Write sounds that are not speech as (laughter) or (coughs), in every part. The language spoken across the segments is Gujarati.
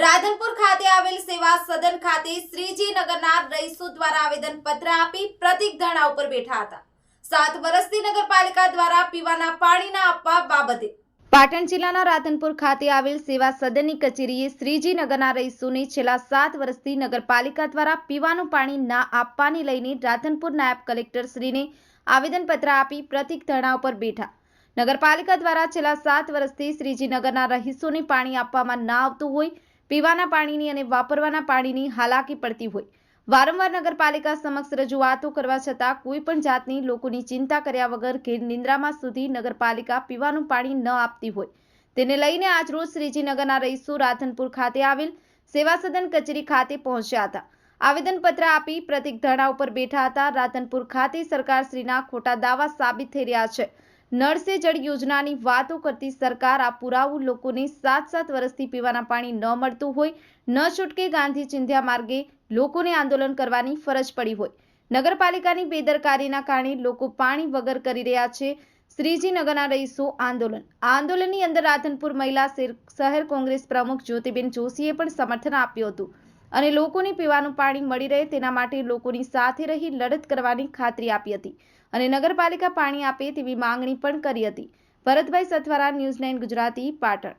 રાધનપુર ખાતે આવેલ સેવા સદન ખાતે શ્રીજી નગરના રહીશો દ્વારા આવેદન પત્ર આપી પ્રતિક ધરણા ઉપર બેઠા હતા. સાત વર્ષથી નગરપાલિકા દ્વારા પીવાના પાણીના આપવા બાબતે. પાટણ જિલ્લાના રાધનપુર ખાતે આવેલ સેવા સદનની કચેરીએ શ્રીજી નગરના રહીશોને છેલ્લા સાત વર્ષથી નગરપાલિકા દ્વારા પીવાનું પાણી ના આપવાને લઈને રાધનપુર નાયબ કલેક્ટર શ્રીને આવેદનપત્ર આપી પ્રતિક ધરણા ઉપર બેઠા. નગરપાલિકા દ્વારા છેલ્લા સાત વર્ષથી શ્રીજીનગરના રહીશોને પાણી આપવામાં ના આવતું હોય પીવાના પાણીની અને વાપરવાના પાણીની હાલાકી પડતી હોય. વારંવાર નગરપાલિકા સમક્ષ રજૂઆતો કરવા છતાં કોઈ પણ જાતની લોકોની ચિંતા કર્યા વગર ઘેર નિંદ્રામાં સુધી નગરપાલિકા પીવાનું પાણી ન આપતી હોય. તેને લઈને આજરોજ શ્રીજીનગરના રહીશો રાધનપુર ખાતે આવેલ સેવા સદન કચેરી ખાતે પહોંચ્યા હતા. આવેદનપત્ર આપી પ્રતિક ધરણા ઉપર બેઠા હતા. રાધનપુર ખાતે સરકારશ્રીના ખોટા દાવા સાબિત થઈ રહ્યા છે. નળ સે જળ યોજનાની વાતો કરતી સરકાર આ પુરાવો લોકોને સાત સાત વર્ષથી પીવાના પાણી ન મળતું હોય, ન છૂટકે ગાંધી ચિંધ્યા માર્ગે લોકોને આંદોલન કરવાની ફરજ પડી હોય. નગરપાલિકાની બેદરકારીના કારણે લોકો પાણી વગર કરી રહ્યા છે. શ્રીજીનગરના રહીશો આંદોલન. આંદોલનની અંદર રાધનપુર મહિલા શહેર કોંગ્રેસ પ્રમુખ જ્યોતિબેન જોશીએ પણ સમર્થન આપ્યું હતું અને લોકોને પીવાનું પાણી મળી રહે તેના માટે લોકોની સાથે રહી લડત કરવાની ખાતરી આપી હતી. અને નગરપાલિકા પાણી આપે તેવી માંગણી પણ કરી હતી. Bharatbhai Sathwara news nine Gujarati, Patan.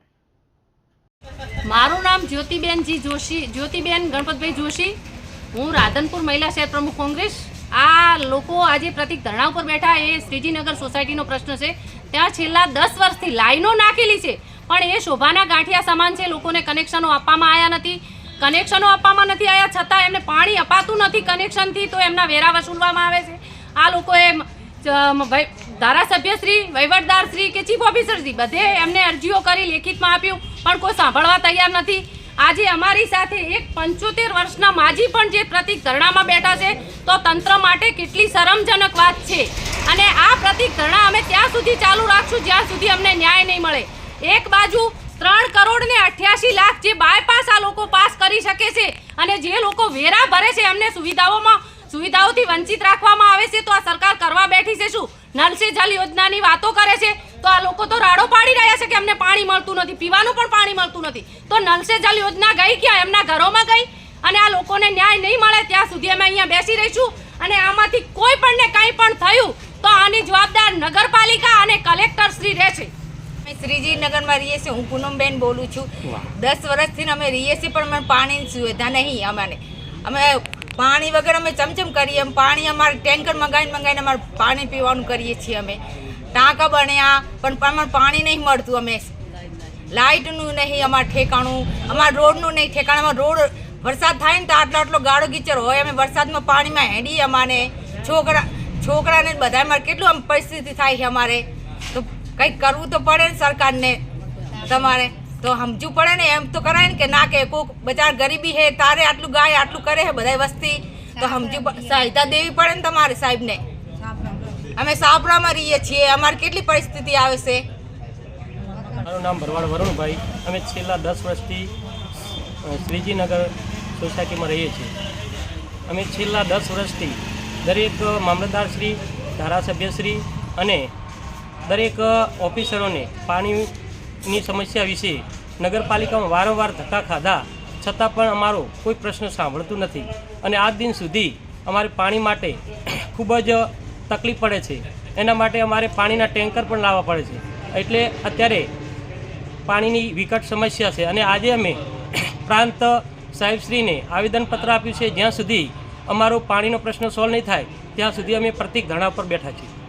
મારું નામ જ્યોતિબેનજી જોશી, જ્યોતિબેન ગણપતભાઈ જોશી. હું રાધનપુર મહિલા શહેર પ્રમુખ કોંગ્રેસ. આ લોકો આજે પ્રતિક ધરણા ઉપર બેઠા, એ શ્રીજીનગર સોસાયટીનો પ્રશ્ન છે. ત્યાં છેલ્લા દસ વર્ષથી લાઈનો નાખેલી છે, પણ એ શોભાના ગાંઠિયા સમાન છે, લોકોને કનેક્શનો આપવામાં આવ્યા નથી. કનેક્શનો આપવામાં નથી આવ્યા છતાં એમને પાણી અપાતું નથી કનેક્શનથી, તો એમના વેરા વસૂલવામાં આવે છે. આ લોકોએ ધારાસભ્યશ્રી વહીવટદારશ્રી કે ચીફ ઓફિસરશ્રી બધે એમને અરજીઓ કરી, લેખિતમાં આપ્યું, પણ કોઈ સાંભળવા તૈયાર નથી. આજે અમારી સાથે એક પંચોતેર વર્ષના માજી પણ જે પ્રતિક ધરણામાં બેઠા છે, તો તંત્ર માટે કેટલી શરમજનક વાત છે. અને આ પ્રતિક ધરણા અમે ત્યાં સુધી ચાલુ રાખશું, જ્યાં સુધી અમને ન્યાય નહીં મળે. એક બાજુ ત્રણ કરોડ ને અઠ્યાસી લાખ જે બાયપાસ આ લોકો પાસ કરી શકે છે, અને જે લોકો વેરા ભરે છે, એમને સુવિધાઓમાં સુવિધાઓથી વંચિત રાખવામાં આવે છે તો આ સરકાર કરવા બેઠી છે શું? નલ સે જલ યોજનાની વાતો કરે છે તો આ લોકો તો રાડો પાડી રહ્યા છે કે અમને પાણી મળતું નથી પીવાનું પણ પાણી મળતું નથી. તો નલ સે જલ યોજના ગઈ ક્યાં? એમના ઘરોમાં ગઈ અને આ લોકોને ન્યાય નહીં મળે ત્યાં સુધી અમે અહીંયા બેસી રહીશું અને આમાંથી કોઈ પણને કંઈ પણ થયું તો આની જવાબદાર નગરપાલિકા અને કલેક્ટર શ્રી રહેશે અમે શ્રીજીનગરમાં રહીએ છીએ હું પૂનમબેન બોલું છું. દસ વર્ષથી અમે રહીએ છીએ પણ અમને પાણીની સુવિધા નહીં અમને અમે પાણી વગર અમે ચમચમ કરીએ. પાણી અમારે ટેન્કર મંગાવીને મંગાવીને અમારે પાણી પીવાનું કરીએ છીએ અમે. ટાંકા બન્યા, પણ અમારે પાણી નહીં મળતું અમે. લાઇટનું નહીં, અમારે ઠેકાણું. અમારા રોડનું નહીં ઠેકાણું. અમારો રોડ વરસાદ થાય ને તો આટલો આટલો ગાળો ગીચર હોય. અમે વરસાદમાં પાણીમાં હેડીએ અમારે છોકરા છોકરાને બધા અમારે કેટલું આમ પરિસ્થિતિ થાય છે અમારે. તો કંઈક કરવું તો પડે ને સરકારને. તમારે તો સમજવું પડે ને એમ તો કરાય ને કે ના કે કોક બચાર ગરીબી હે તારે આટલું ગાય આટલું કરે છે બધા વસ્તી. તો સમજવું સહાયતા દેવી પડે ને તમારે સાહેબને. અમે સાપરામાં રહીએ છીએ અમારે કેટલી પરિસ્થિતિ આવે છે? મારું નામ ભરવાડ વરુણભાઈ. અમે છેલ્લા દસ વર્ષથી શ્રીજીનગર સોસાયટીમાં રહીએ છીએ. અમે છેલ્લા દસ વર્ષથી દરેક મામલતદારશ્રી ધારાસભ્યશ્રી અને દરેક ઓફિસરોને પાણીની સમસ્યા વિશે નગરપાલિકામાં વારંવાર ધક્કા ખાધા છતાં પણ અમારો કોઈ પ્રશ્ન સાંભળતું નથી. અને આજ દિન સુધી અમારે પાણી માટે (coughs) ખૂબ જ તકલીફ પડે છે. એના માટે અમારે પાણીના ટેન્કર પણ લાવવા પડે છે. એટલે અત્યારે પાણીની વિકટ સમસ્યા છે. અને આજે અમે (coughs) પ્રાંત સાહેબશ્રીને આવેદનપત્ર આપ્યું છે. જ્યાં સુધી અમારો પાણીનો પ્રશ્ન સોલ્વ નહીં થાય, ત્યાં સુધી અમે પ્રતિક ધરણા પર બેઠા છીએ.